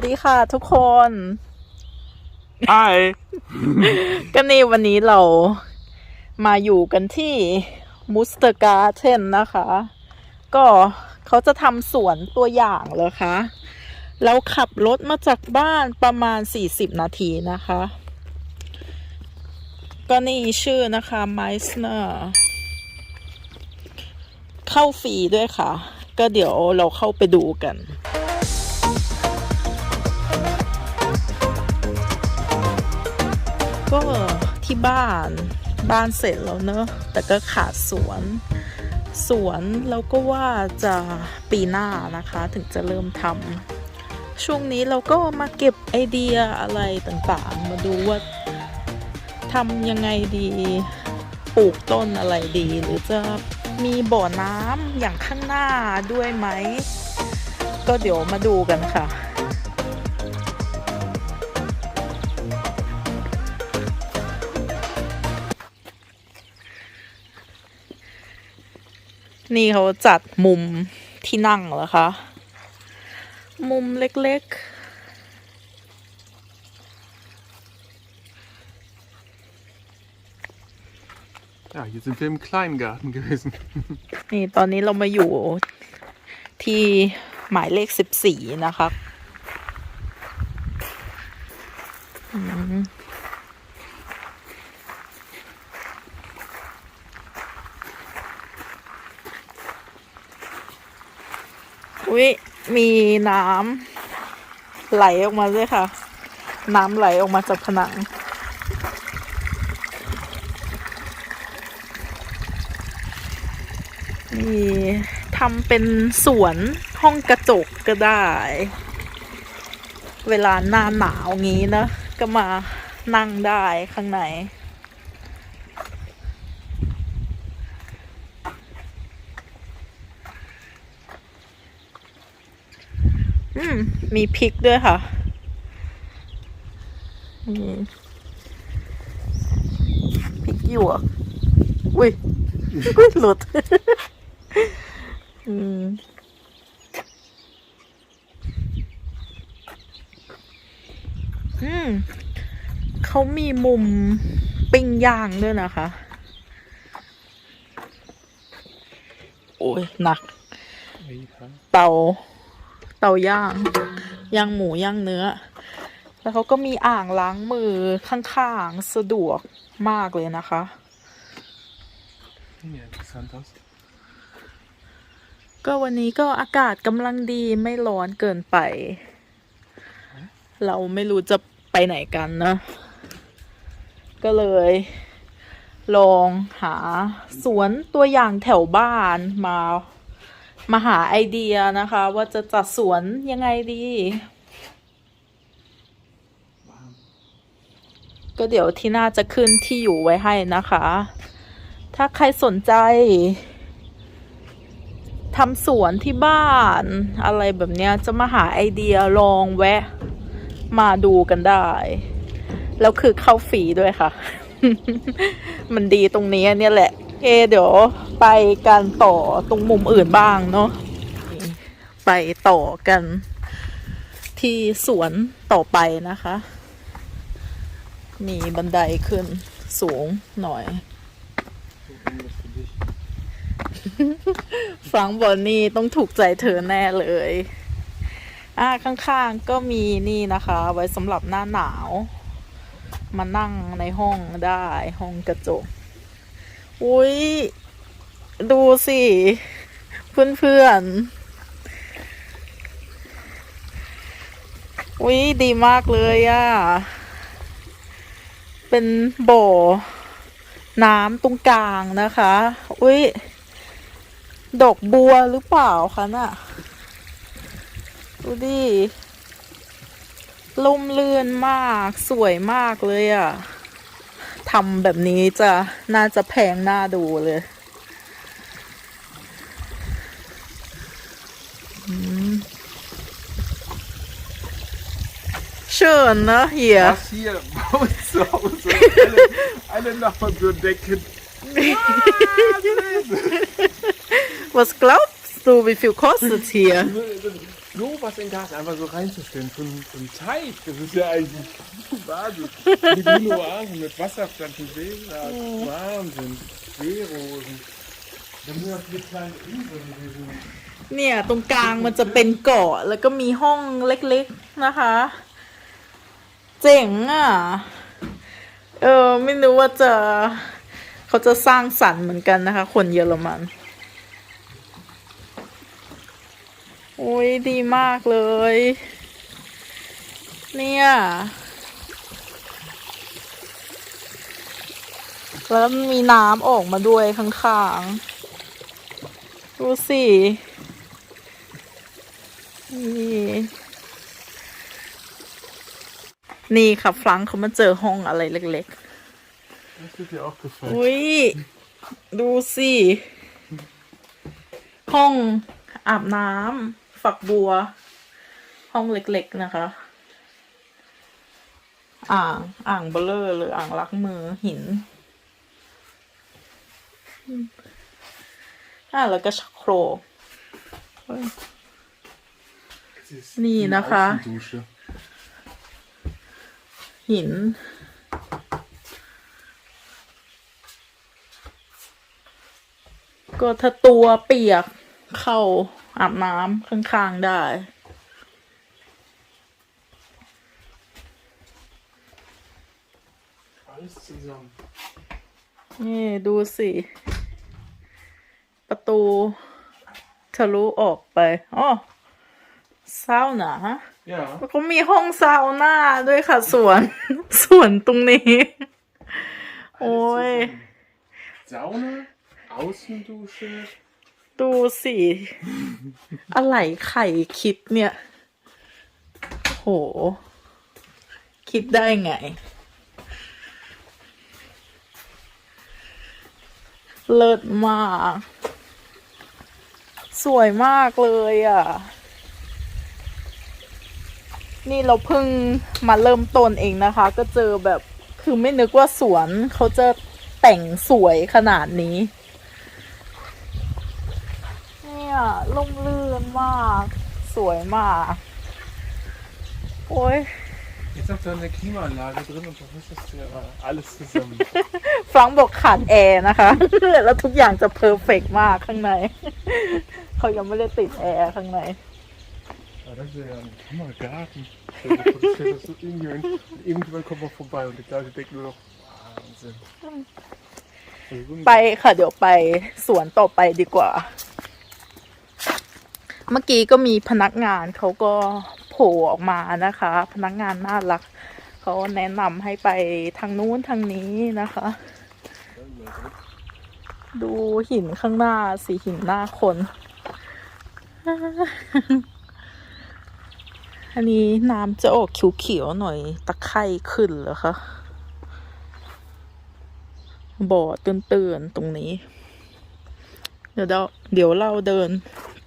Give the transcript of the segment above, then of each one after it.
วัสดีค่ะทุกคน Hi. ก็นี่วันนี้เรามาอยู่กันที่มูสเตอร์การ์เทนนะคะ ก็เขาจะทำสวนตัวอย่างเหรอคะเราขับรถมาจากบ้านประมาณ 40 นาทีนะคะ ก็นี่ชื่อนะคะไมสเนอร์เข้าฟรีด้วยค่ะ ก็เดี๋ยวเราเข้าไปดูกัน ก็ที่บ้านบ้านเสร็จแล้วเนอะแต่ก็ขาดสวน สวนเราก็ว่าจะปีหน้านะคะ ถึงจะเริ่มทำช่วงนี้เราก็มาเก็บไอเดียอะไรต่างๆ มาดูว่าทำยังไงดีปลูกต้นอะไรดี หรือจะมีบ่อน้ำอย่างข้างหน้าด้วยไหม ก็เดี๋ยวมาดูกันค่ะ นี่เขาจัดมุมที่นั่งเหรอคะ มุมเล็ก Ja, hier sind wir im Kleingarten gewesen. ๆนี่ ตอนนี้เรามาอยู่ที่หมายเลขสิบสี่นะคะอืมอุ้ย มีน้ำไหลออกมาด้วยค่ะ น้ำไหลออกมาจากผนังนี่ทำเป็นสวนห้องกระจกก็ได้ เวลาหน้าหนาวงี้นะ ก็มานั่งได้ข้างใน อื มมีพริกด้วยค่ะนี่พริกหยวกอุ้ยอุ้ยหลุดอืมอืมเขามีมุมปิ้งย่างด้วยนะคะ โอ้ยหนัก เตา เตาย่างย่างหมูย่างเนื้อ แล้วเขาก็มีอ่างล้างมือข้างๆสะดวกมากเลยนะคะก็วันนี้ก็อากาศกำลังดีไม่ร้อนเกินไป เราไม่รู้จะไปไหนกันนะ ก็เลย ลองหาสวนตัวอย่างแถวบ้านมา มาหาไอเดียนะคะ ว่าจะจัดสวนยังไงดี ก็เดี๋ยวที่น่าจะขึ้นที่อยู่ไว้ให้นะคะ ถ้าใครสนใจทำสวนที่บ้านอะไรแบบเนี้ยจะมาหาไอเดียลองแวะ มาดูกันได้ แล้วคือเข้าฟรีด้วยค่ะ มันดีตรงนี้เนี่ยแหละ เคเดี๋ยวไปกันต่อตรงมุมอื่นบ้างเนาะไปต่อกัน ที่สวนต่อไปนะคะ มีบันไดขึ้นสูงหน่อย ฟังบอลนี่ต้องถูกใจเธอแน่เลยอ่าข้างๆก็มีนี่นะคะ ไว้สำหรับหน้าหนาว มานั่งในห้องได้ห้องกระจก อุ้ย ดูสิ เพื่อนๆอุ้ยดีมากเลยอะ่ะ เป็นบ่อ น้ำตรงกลางนะคะ อุ้ย ดอกบัวหรือเปล่าคะน่ะ ดูดิลุ่มเลื่อนมากสวยมากเลยอะ่ะ ทำแบบนี้จะน่าจะแพงหน้าดูเลยอืมเชิญนะเฮีย Das hier bei uns zu Hause. Alle, alle Nachbarn so denken. Was glaubst du, wie viel kostet hier? Sowas in den Garten einfach so reinzustellen. So ein, so ein Teich, das ist ja eigentlich Wahnsinn. Mit Linoasen, mit Wasserpflanzen, Seesaat, Wahnsinn. Seerosen. Dann sind das die kleinen Inseln gewesen. เนี่ย ตรงกลางมันจะเป็นเกาะแล้วก็มีห้องเล็กๆนะคะ เจ๋งอะ เออ ไม่รู้ว่าจะ เขาจะสร้างสรรค์เหมือนกันนะคะ คนเยอรมัน โอ้ยดีมากเลย เนี่ยแล้วมีน้ำออกมาด้วยข้างๆ ดูสิ นี่ นี่ค่ะฟรังก์เขามาเจอห้องอะไรเล็ก Das wird dir auch ๆ gefallen. อุ้ย ดูสิ ห้องอาบน้ำ ฝักบัว ห้องเล็กๆนะคะ อ่างอ่างเบลเลอร์หรืออ่างล้างมือหินอืมอ่าแล้วก็ชักโครก Das ist Nee, die nachher. Außendusche. หิน ก็ถ้าตัวเปียก เข้า อาบน้ำข้างๆได้ Alles zusammen. นี่ดูสิ ประตู ทะลุออกไปอ๋อซาวน่าฮะ Ja. เขามีห้องซาวน่าด้วยค่ะสวน สวนตรงนี้ โอ้ย Sauna, Außendusche. ดูสิ อะไรไข่คิดเนี่ย โห คิดได้ไง เลิศมาก สวยมากเลยอะ นี่เราเพิ่งมาเริ่มต้นเองนะคะ ก็เจอแบบ คือไม่นึกว่าสวนเขาจะแต่งสวยขนาดนี้ เนี่ยล่มลื่นมาก สวยมาก โอ้ย Jetzt habt ihr eine Klimaanlage drin und dann ist das ja alles zusammen. ฟรังก์บอกขาดแอร์นะคะ แล้วทุกอย่างจะเพอร์เฟกมากข้างใน เขายังไม่ได้ติดแอร์ข้างใน Ja, das ist ja ein Hammergarten. Stell dir vor, du stellst das so in hier hin. Und irgendjemand kommt mal vorbei und die Leute denken nur noch, Wahnsinn. Also, ไปค่ะเดี๋ยวไปสวนต่อไปดีกว่า เมื่อกี้ก็มีพนักงานเขาก็โผล่ออกมานะคะ พนักงานน่ารักเขาแนะนำให้ไปทางนู้นทางนี้นะคะ ดูหินข้างหน้าสีหินหน้าคน อันนี้น้ำจะออกเขียวๆหน่อยตะไคร่ขึ้นเหรอคะบ่อตื้นๆตรงนี้ เดี๋ยวเดี๋ยวเราเดิน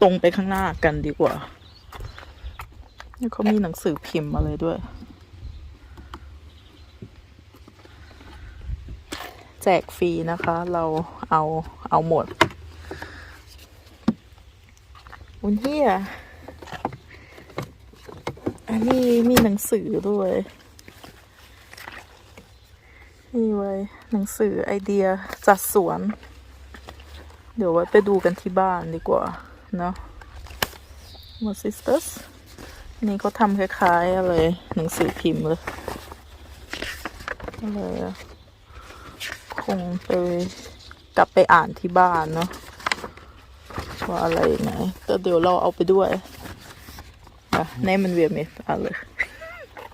ตรงไปข้างหน้ากันดีกว่านี่เขามีหนังสือพิมพ์อะไรด้วย แจกฟรีนะคะ เราเอาเอาหมด อุนเฮียอันนี้มีหนังสือด้วยนี่ไว้หนังสือไอเดียจัดสวน เดี๋ยวไว้ไปดูกันที่บ้านดีกว่า เนอะ What is this นี่เขาทำคล้ายๆอะไรหนังสือพิมพ์เลยอะไรอะคงไปกลับไปอ่านที่บ้านเนาะว่าอะไรยังไงแต่เดี๋ยวเราเอาไปด้วยอะ nehmen wir mit alle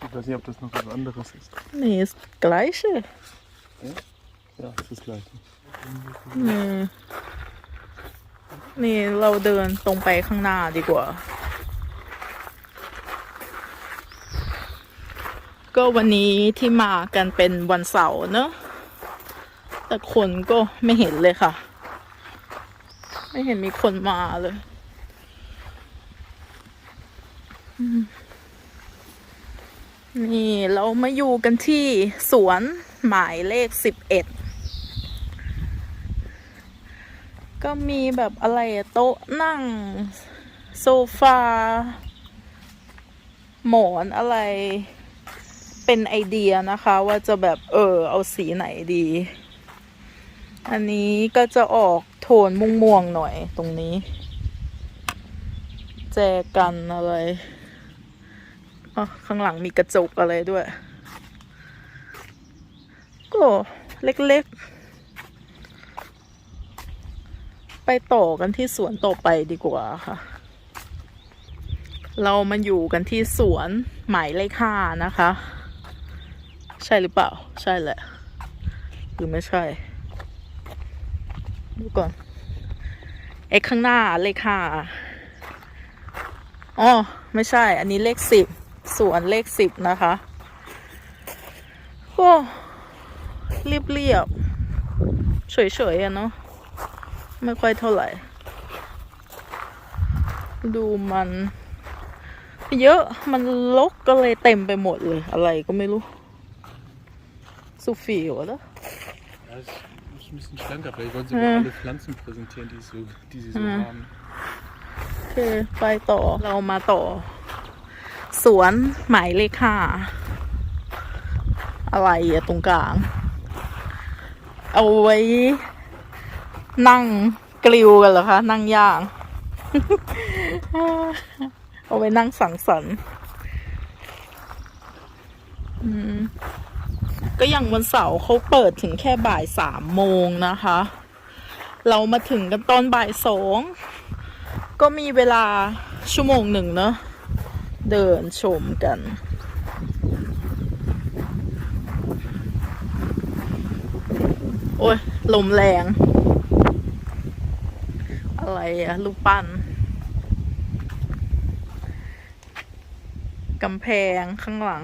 Ich weiß nicht, ob das noch was anderes ist. nee ist gleiche Ja, ist das gleiche. อืม นี่เราเดินตรงไปข้างหน้าดีกว่า ก็วันนี้ที่มากันเป็นวันเสาร์เนอะแต่คนก็ไม่เห็นเลยค่ะ ไม่เห็นมีคนมาเลยนี่เรามาอยู่กันที่สวนหมายเลขสิบเอ็ด ก็มีแบบอะไรโต๊ะนั่ง โซฟา หมอนอะไร เป็นไอเดียนะคะ ว่าจะแบบเออ เอาสีไหนดี อันนี้ก็จะออกโทนม่วงๆหน่อยตรงนี้ แจกันอะไรอ๋อข้างหลังมีกระจกอะไรด้วย ก็เล็กๆ ไปต่อกันที่สวนต่อไปดีกว่าค่ะ เรามาอยู่กันที่สวนหมายเลขห้านะคะ ใช่หรือเปล่า ใช่แหละ หรือไม่ใช่ ดูก่อน เอ็กข้างหน้าเลขห้าอ๋อไม่ใช่ อันนี้เลขสิบสวนเลขสิบนะคะโอ้เรียบเรียบๆเฉยๆอะเนาะ ไม่ค่อยเท่าไหร่ ดูมัน เยอะมันลกก็เลยเต็มไปหมดเลย อะไรก็ไม่รู้สุฟีวะ Ja, es ist ein bisschen schlanker. Vielleicht wollen sie Ja. mal alle Pflanzen präsentieren, die, so, die sie so Ja. haben. โอเคไปต่อเรามาต่อ สวนหมายเลขห้าอะไรอะตรงกลาง เอาไว้ นั่งกลิวกันเหรอคะ นั่งย่าง เอาไว้นั่งสังสรรค์อืมก็อย่างวันเสาร์เขาเปิดถึงแค่บ่ายสามโมงนะคะ เรามาถึงกันตอนบ่ายสองก็มีเวลาชั่วโมงหนึ่งเนอะเดินชมกันโอ้ยลมแรง อะไรอะลูกปั้นกำแพงข้างหลัง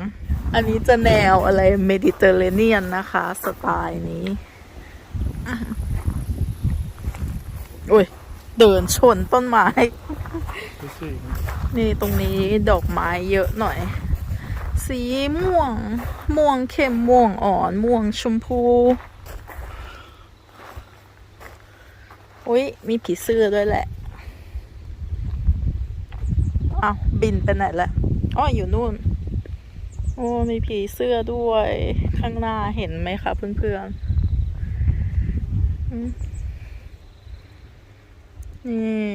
อันนี้จะแนวอะไรเมดิเตอร์เรเนียนนะคะ สไตล์นี้อะโอ้ย เดินชนต้นไม้ นี่ตรงนี้ดอกไม้เยอะหน่อย สีม่วง ม่วงเข้มม่วงอ่อน ม่วงชมพู อุ้ยมีผีเสื้อด้วยแหละเอาบินไปไหนละอ้ออยู่นู่น โอ้มีผีเสื้อด้วยข้างหน้าเห็นไหมคะเพื่อนๆนี่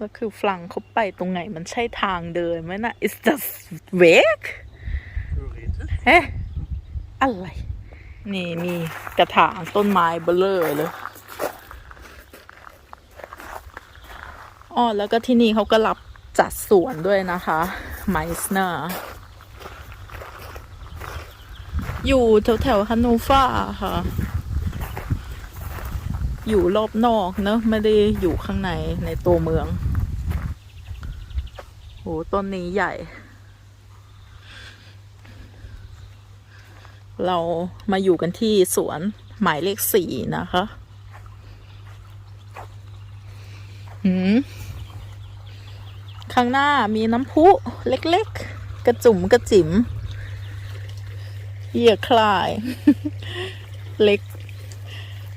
ก็คือฝรั่งเขาไปตรงไหนมันใช่ทางเดินไหมนะ is das weg Theoretisch. เอ๊ะอะไร นี่มีกระถางต้นไม้เบลอเลยอ๋อแล้วก็ที่นี่เขาก็รับจัดสวนด้วยนะคะไมสเนอร์อยู่แถวแถวๆฮันโนฟาค่ะ อยู่รอบนอกเนอะไม่ได้อยู่ข้างในในตัวเมืองโหต้นนี้ใหญ่ เรามาอยู่กันที่สวนหมายเลขสี่นะคะหืมข้างหน้ามีน้ำพุเล็กๆ กระจุ่มกระจิ๋มเหยียคลาย เล็ก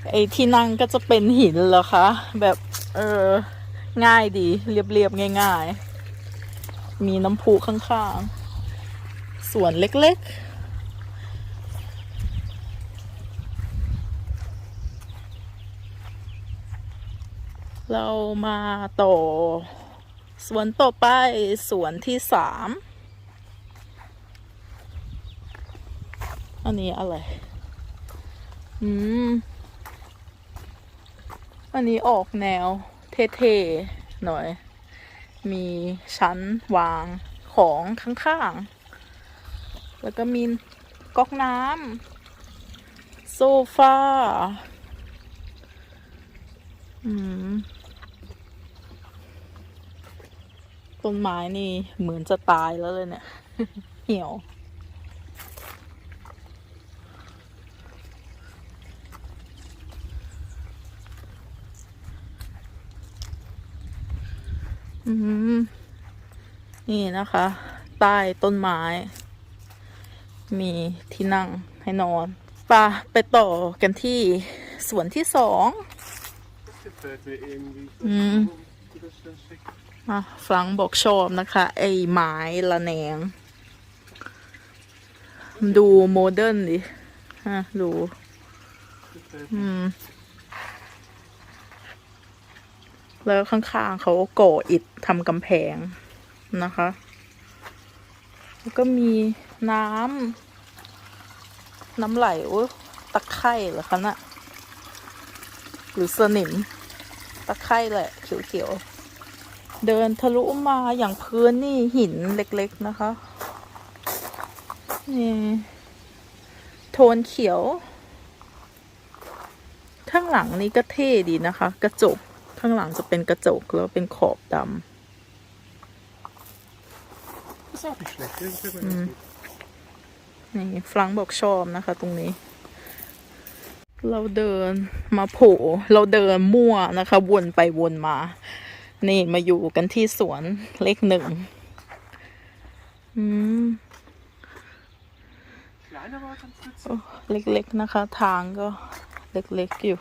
ไอ้ที่นั่งก็จะเป็นหินเหรอคะ แบบ เออ ง่ายดี เรียบๆ ง่าย ๆ มีน้ำพุข้างๆสวนเล็ก ๆ เรามาต่อ สวนต่อไปสวนที่สามอันนี้อะไร อืม อันนี้ออกแนวเท่ๆหน่อย มีชั้นวางของข้างๆ แล้วก็มีก๊อกน้ำโซฟา อืม ต้นไม้นี่เหมือนจะตายแล้วเลยเนี่ย เหี่ยว อืม นี่นะคะ ใต้ต้นไม้ มีที่นั่งให้นอนปาไปต่อกันที่สวนที่สอง Seite irgendwie. Mhm. Wo das dann steckt. อะฟรังบอกชอบนะคะ ไอ้ไม้ละแนง ดูโมเดิร์นดิฮะดู อืม แล้วข้างๆเขาก่ออิฐทำกำแพงนะคะ แล้วก็มีน้ำน้ำไหลโอ้ยตะไคร่เหรอคะน่ะหรือสนิม ตะไคร่แหละเขียวๆ เดินทะลุมาอย่างพื้นนี่หินเล็กๆนะคะ นี่ โทนเขียว ข้างหลังนี่ก็เท่ดีนะคะ กระจก ข้างหลังจะเป็นกระจกแล้วเป็นขอบดำนี่ฟรังบอกชอบนะคะ ตรงนี้ เราเดินมาโผล่เราเดินมั่วนะคะ วนไปวนมา นี่มาอยู่กันที่สวนเลขหนึ่งอืมเล็กๆนะคะ ทางก็เล็กๆอยู่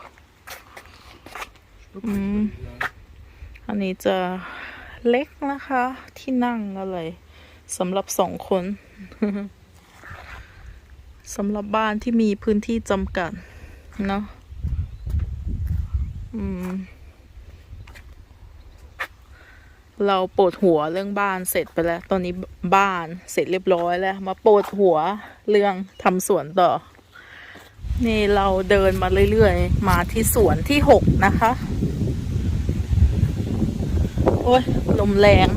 อันนี้จะเล็กนะคะ ที่นั่งอะไรสำหรับสองคนสำหรับบ้านที่มีพื้นที่จำกัดเนาะอืม เราปวดหัวเรื่องบ้านเสร็จไปแล้ว ตอนนี้บ้านเสร็จเรียบร้อยแล้ว มาปวดหัวเรื่องทำสวนต่อ นี่เราเดินมาเรื่อยๆ มาที่สวนที่หกนะคะ โอ้ยลมแรง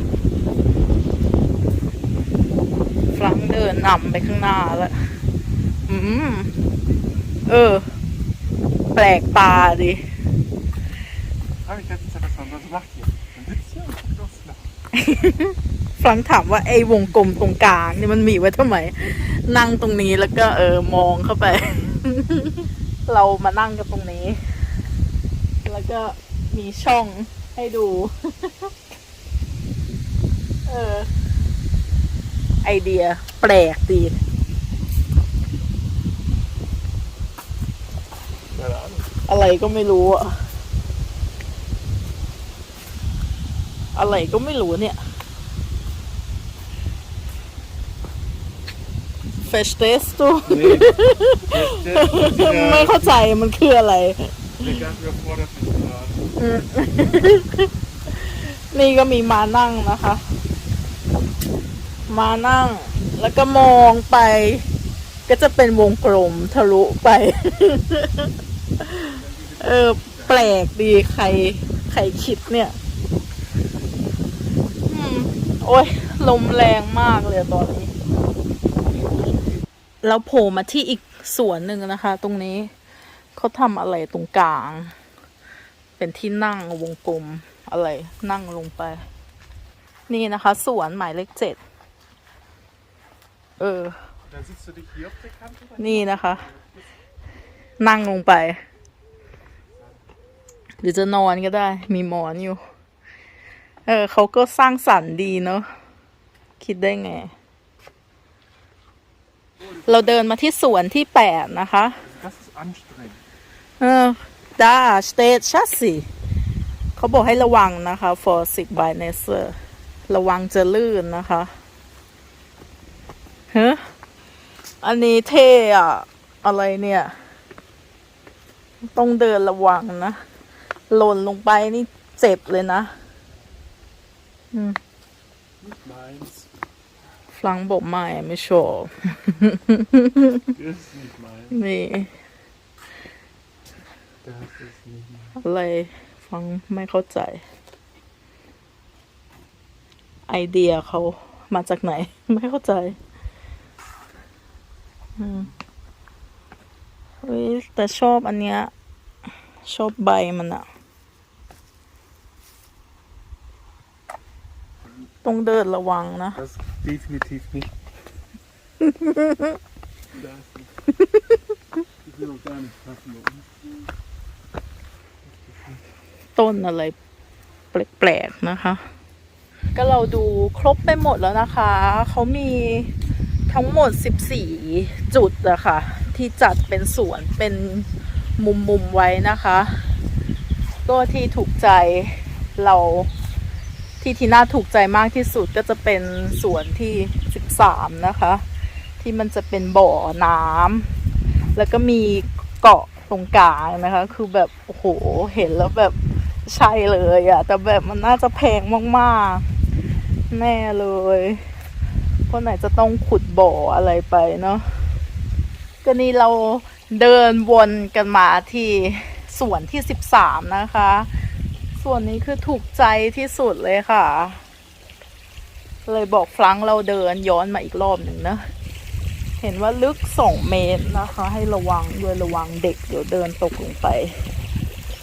ฟลังเดินนำไปข้างหน้าแล้ว อืม เออ แปลกตาดิ Habe ich letztens etwas von was macht ihr? Man sitzt hier und guckt aufs Flach. ฟลังถามว่าไอ้วงกลมตรงกลางนี่มันมีไว้ทำไม นั่งตรงนี้แล้วก็เออมองเข้าไป เรามานั่งกันตรงนี้ แล้วก็มีช่องให้ดู เออ ไอเดีย แปลกดี Keine Ahnung. อะไรก็ไม่รู้อะ อะไรก็ไม่รู้เนี่ย f e s t e s t o Nee. Der, der, ไม่ der, เข้าใจมันคืออะไร der ganz überfordert mich gerade. นี่ก็มีมานั่งนะคะ มานั่ง แล้วก็มองไป ก็จะเป็นวงกลมทะลุไป เออ แปลกดีใคร ใครคิดเนี่ยอืม โอ้ยลมแรงมากเลยตอนนี้เราโผล่มาที่อีกสวนหนึ่งนะคะ ตรงนี้เขาทำอะไรตรงกลาง เป็นที่นั่งวงกลมอะไรนั่งลงไป นี่นะคะ สวนหมายเลขเจ็ดเออ นี่นะคะ นั่งลงไป หรือจะนอนก็ได้มีหมอนอยู่ เออเขาก็สร้างสรรค์ดีเนาะคิดได้ไง เราเดินมาที่สวนที่แปดนะคะ เออดาสเตชัสสิเขาบอกให้ระวังนะคะ for sick by nature ระวังจะลื่นนะคะเฮ้อันนี้เท่อะอะไรเนี่ย ต้องเดินระวังนะ หล่นลงไปนี่เจ็บเลยนะ Nicht meins. ฟลังบอกไม่ไม่ชอบ Das ist nicht meins. นี่ Das ist nicht meins. อะไรฟังไม่เข้าใจ ไอเดียเขามาจากไหน ไม่เข้าใจ อืมเฮ้ยแต่ชอบอันเนี้ย ชอบใบมันอะ ต้องเดินระวังนะ Das definitiv nicht. Das nicht. Ich will auch gar nicht passen. oder? ต้นอะไรแปลกๆนะคะ ก็เราดูครบไปหมดแล้วนะคะ เขามีทั้งหมด 14 จุดอะค่ะ ที่จัดเป็นสวนเป็นมุมๆไว้นะคะ ก็ที่ถูกใจเรา ที่ทีน่าถูกใจมากที่สุดก็จะเป็นสวนที่ 13 นะคะ ที่มันจะเป็นบ่อน้ำแล้วก็มีเกาะตรงกลางนะคะ คือแบบโอ้โหเห็นแล้วแบบใช่เลยอะแต่แบบมันน่าจะแพงมากๆ แน่เลยเพราะไหนจะต้องขุดบ่ออะไรไปเนาะก็นี่เราเดินวนกันมาที่สวนที่ 13 นะคะ ส่วนนี้คือถูกใจที่สุดเลยค่ะ เลยบอกฟลังเราเดินย้อนมาอีกรอบหนึ่งนะ เห็นว่าลึก2เมตรนะคะ ให้ระวังด้วยระวังเด็กเดี๋ยวเดินตกลงไป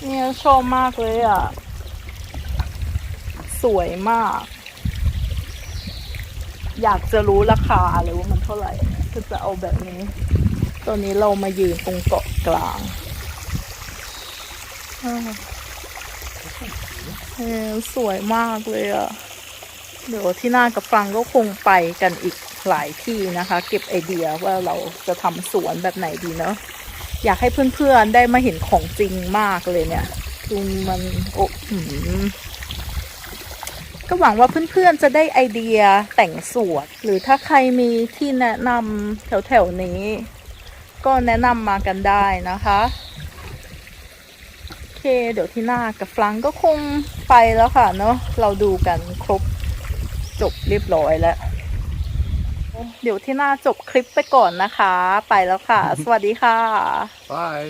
เนี่ยชอบมากเลยอะ สวยมาก อยากจะรู้ราคาเลยว่ามันเท่าไหร่ก็จะเอาแบบนี้ ตอนนี้เรามายืนตรงเกาะกลางอ่า เออสวยมากเลยอะ่ะ เดี๋ยวที่หน้ากับฟังก็คงไปกันอีกหลายที่นะคะ เก็บไอเดียว่าเราจะทำสวนแบบไหนดีเนาะอยากให้เพื่อนๆได้มาเห็นของจริงมากเลยเนี่ยคือมันโอ้หืมก็หวังว่าเพื่อนๆจะได้ไอเดียแต่งสวนหรือถ้าใครมีที่แนะนำแถวๆนี้ ก็แนะนำมากันได้นะคะ เคเดี๋ยวที่หน้ากับฟลังก็คงไปแล้วค่ะเนาะเราดูกันครบจบเรียบร้อยแล้ว เดี๋ยวที่หน้าจบคลิปไปก่อนนะคะ ไปแล้วค่ะ สวัสดีค่ะ บาย